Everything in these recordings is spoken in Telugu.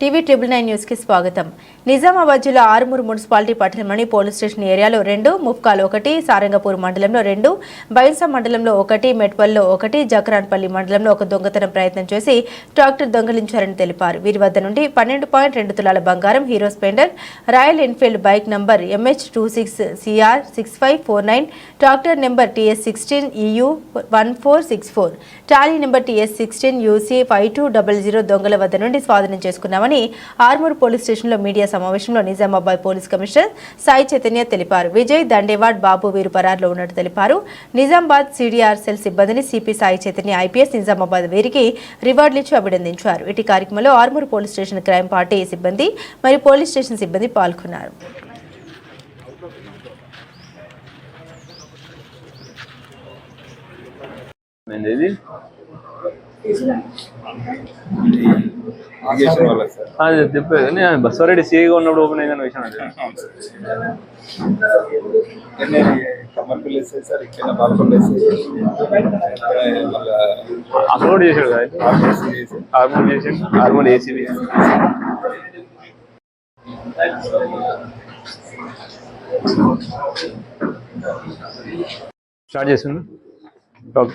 టీవీ ట్రిబుల్ నైన్ న్యూస్కి స్వాగతం. నిజామాబాద్ జిల్లా ఆరుమూరు మున్సిపాలిటీ పట్టణంలోని పోలీస్ స్టేషన్ ఏరియాలో రెండు ముఫ్కాల్ ఒకటి సారంగపూర్ మండలంలో రెండు బైన్సా మండలంలో ఒకటి మెట్పల్లో ఒకటి జక్రాన్పల్లి మండలంలో ఒక దొంగతనం ప్రయత్నం చేసి ట్రాక్టర్ దొంగలించారని తెలిపారు. వీరి వద్ద నుండి పన్నెండు పాయింట్ రెండు తులాల బంగారం Hero Splendor Royal Enfield bike number MH two six CR six five four nine tractor number TS sixteen EU one four six four trolley number TS sixteen UC five two double zero దొంగల వద్ద నుండి స్వాధీనం చేసుకున్నామని ఆర్మూర్ పోలీస్ స్టేషన్లో మీడియా సమావేశంలో నిజామాబాద్ పోలీస్ కమిషనర్ సాయి చైతన్య తెలిపారు. విజయ్ దండేవాడ్ బాబు వీరు పరారులో ఉన్నట్టు తెలిపారు. నిజామాబాద్ సిడిఆర్ సెల్ సిబ్బందిని సిపి సాయి చైతన్య ఐపీఎస్ నిజామాబాద్ వీరికి రివార్డులు ఇచ్చి అభినందించారు. ఇటు కార్యక్రమంలో Armoor police station crime party సిబ్బంది మరియు పోలీస్ స్టేషన్ సిబ్బంది పాల్గొన్నారు. ఏంది చెప్పేది. కానీ బస్సారెడ్డి సీగా ఉన్నప్పుడు ఓపెన్ అయిందని విషయం అది. కూడా చేశాడు కదా. హార్మోన్ చేసాడు. హార్మోన్ ఏసీబీ స్టార్ట్ చేస్తుంది ఓకే.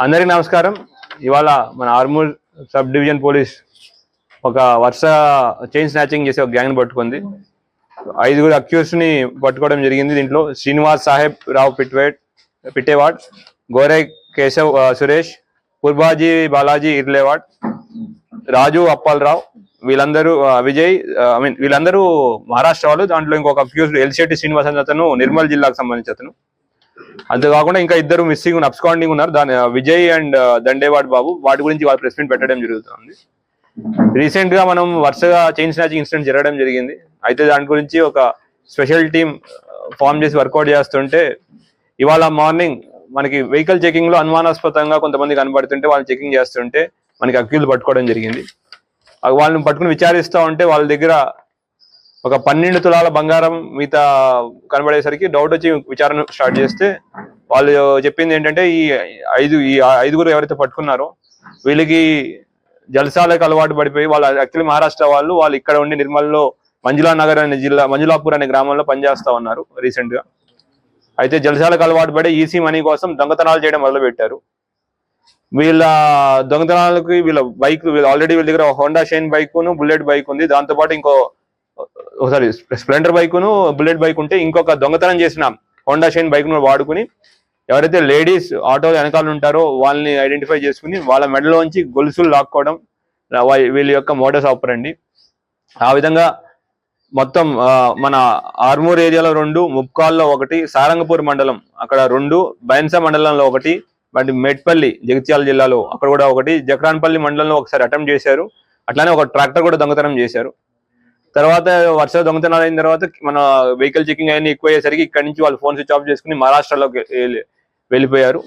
అందరికీ నమస్కారం. ఇవాళ మన ఆర్మూర్ సబ్ డివిజన్ పోలీస్ ఒక వరుస చైన్ స్నాచింగ్ చేసే ఒక గ్యాంగ్ పట్టుకుంది. ఐదుగురు అక్యూస్ని పట్టుకోవడం జరిగింది దీంట్లో. శ్రీనివాస్ సాహెబ్ రావు పిట్వేట్ పిట్టేవాడ్ గోరే కేశవ్ సురేష్ పుర్బాజీ బాలాజీ ఇర్లేవాడ్ రాజు అప్పాలరావు వీళ్ళందరూ విజయ్ ఐ మీన్ వీళ్ళందరూ మహారాష్ట్ర వాళ్ళు. దాంట్లో ఇంకొక అక్యూజ్డ్ ఎల్శెట్టి శ్రీనివాస్ అని అతను నిర్మల్ జిల్లాకు సంబంధించి అతను. అంతేకాకుండా ఇంకా ఇద్దరు మిస్సింగ్ అబ్స్కాండింగ్ ఉన్నారు. దాని విజయ్ అండ్ దండేవాడ్ బాబు వాటి గురించి వాళ్ళు ప్రెస్ మీట్ పెట్టడం జరుగుతుంది. రీసెంట్గా మనం వరుసగా చైన్ స్నాచింగ్ ఇన్సిడెంట్ జరగడం జరిగింది. అయితే దాని గురించి ఒక స్పెషల్ టీమ్ ఫామ్ చేసి వర్కౌట్ చేస్తుంటే ఇవాళ మార్నింగ్ మనకి వెహికల్ చెకింగ్లో అనుమానాస్పదంగా కొంతమంది కనబడుతుంటే వాళ్ళు చెకింగ్ చేస్తుంటే మనకి అక్యూలు పట్టుకోవడం జరిగింది. వాళ్ళని పట్టుకుని విచారిస్తూ ఉంటే వాళ్ళ దగ్గర ఒక పన్నెండు తులాల బంగారం మిగతా కనబడేసరికి డౌట్ వచ్చి విచారణ స్టార్ట్ చేస్తే వాళ్ళు చెప్పింది ఏంటంటే ఈ ఐదు ఈ ఐదుగురు ఎవరైతే పట్టుకున్నారో వీళ్ళకి జలసాలకు అలవాటు పడిపోయి వాళ్ళు యాక్చువల్లీ మహారాష్ట్ర వాళ్ళు వాళ్ళు ఇక్కడ ఉండి నిర్మల్లో మంజులా నగర్ అనే జిల్లా మంజులాపూర్ అనే గ్రామంలో పనిచేస్తా ఉన్నారు రీసెంట్గా అయితే జలసాలకు అలవాటు పడి ఈసీ మనీ కోసం దొంగతనాలు చేయడం మొదలు పెట్టారు వీళ్ళ దొంగతనాలకి వీళ్ళ బైక్ వీళ్ళు ఆల్రెడీ వీళ్ళ దగ్గర హోండా షైన్ బైక్ను బుల్లెట్ బైక్ ఉంది. దాంతో పాటు ఇంకో సారీ స్ప్లెండర్ బైక్ను బుల్లెట్ బైక్ ఉంటే ఇంకొక దొంగతనం చేసిన హోండా షైన్ బైక్ను వాడుకుని ఎవరైతే లేడీస్ ఆటో వెనకాల ఉంటారో వాళ్ళని ఐడెంటిఫై చేసుకుని వాళ్ళ మెడలోంచి గొలుసులు లాక్కోవడం వీళ్ళ యొక్క మోడస్ ఆపరండి ఆ విధంగా మొత్తం మన ఆర్మూర్ ఏరియాలో రెండు ముప్కాల్లో ఒకటి సారంగపూర్ మండలం అక్కడ రెండు బైన్సా మండలంలో ఒకటి మరి మెట్పల్లి జగిత్యాల జిల్లాలో అక్కడ కూడా ఒకటి జక్రాన్పల్లి మండలంలో ఒకసారి అటెంప్ట్ చేశారు. అట్లానే ఒక ట్రాక్టర్ కూడా దొంగతనం చేశారు. తర్వాత వర్ష దొంగతనాలు అయిన తర్వాత మన వెహికల్ చెకింగ్ అయిన ఎక్కువ అయ్యేసరికి ఇక్కడ నుంచి వాళ్ళు ఫోన్ స్విచ్ ఆఫ్ చేసుకుని మహారాష్ట్రలోకి వెళ్ళిపోయారు.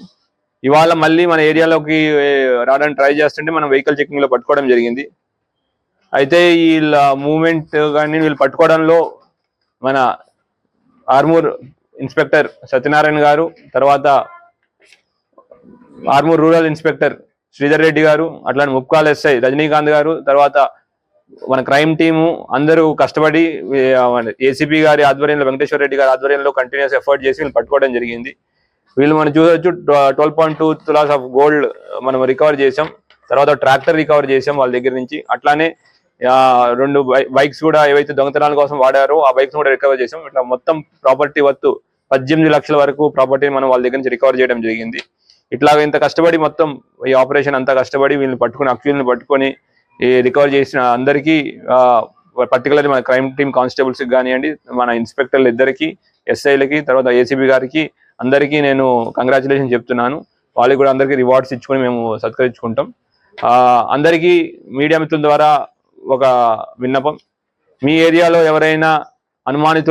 ఇవాళ మళ్ళీ మన ఏరియాలోకి రావడానికి ట్రై చేస్తుంటే మనం వెహికల్ చెకింగ్లో పట్టుకోవడం జరిగింది. అయితే వీళ్ళ మూమెంట్ కానీ వీళ్ళు పట్టుకోవడంలో మన ఆర్మూర్ ఇన్స్పెక్టర్ సత్యనారాయణ గారు తర్వాత ఆర్మూర్ రూరల్ ఇన్స్పెక్టర్ శ్రీధర్ రెడ్డి గారు అట్లానే ముక్కాల్ ఎస్ఐ రజనీకాంత్ గారు తర్వాత మన క్రైమ్ టీము అందరూ కష్టపడి ఏసీపీ గారి ఆధ్వర్యంలో వెంకటేశ్వర రెడ్డి గారి ఆధ్వర్యంలో కంటిన్యూస్ ఎఫర్ట్ చేసి వీళ్ళు పట్టుకోవడం జరిగింది. వీళ్ళు మనం చూడొచ్చు twelve point two tolas of gold మనం రికవర్ చేసాం తర్వాత ట్రాక్టర్ రికవర్ చేసాం వాళ్ళ దగ్గర నుంచి. అట్లానే రెండు బైక్స్ కూడా ఏవైతే దొంగతనాల కోసం వాడారో ఆ బైక్స్ కూడా రికవర్ చేసాం ఇట్లా మొత్తం ప్రాపర్టీ వత్తు పద్దెనిమిది లక్షల వరకు ప్రాపర్టీ మనం వాళ్ళ దగ్గర నుంచి రికవర్ చేయడం జరిగింది. ఇట్లా ఇంత కష్టపడి మొత్తం ఈ ఆపరేషన్ అంతా కష్టపడి వీళ్ళని పట్టుకుని అక్యూల్ని పట్టుకొని ఈ రికవర్ చేసిన అందరికీ పర్టికులర్ మన క్రైమ్ టీమ్ కానిస్టేబుల్స్ కానివ్వండి మన ఇన్స్పెక్టర్లు ఇద్దరికి ఎస్ఐలకి తర్వాత ఏసీబీ గారికి అందరికీ నేను కంగ్రాచులేషన్ చెప్తున్నాను. వాళ్ళకి కూడా అందరికీ రివార్డ్స్ ఇచ్చుకొని మేము సత్కరించుకుంటాం. అందరికీ మీడియా మిత్రుల ద్వారా ఒక విన్నపం. మీ ఏరియాలో ఎవరైనా అనుమానితులు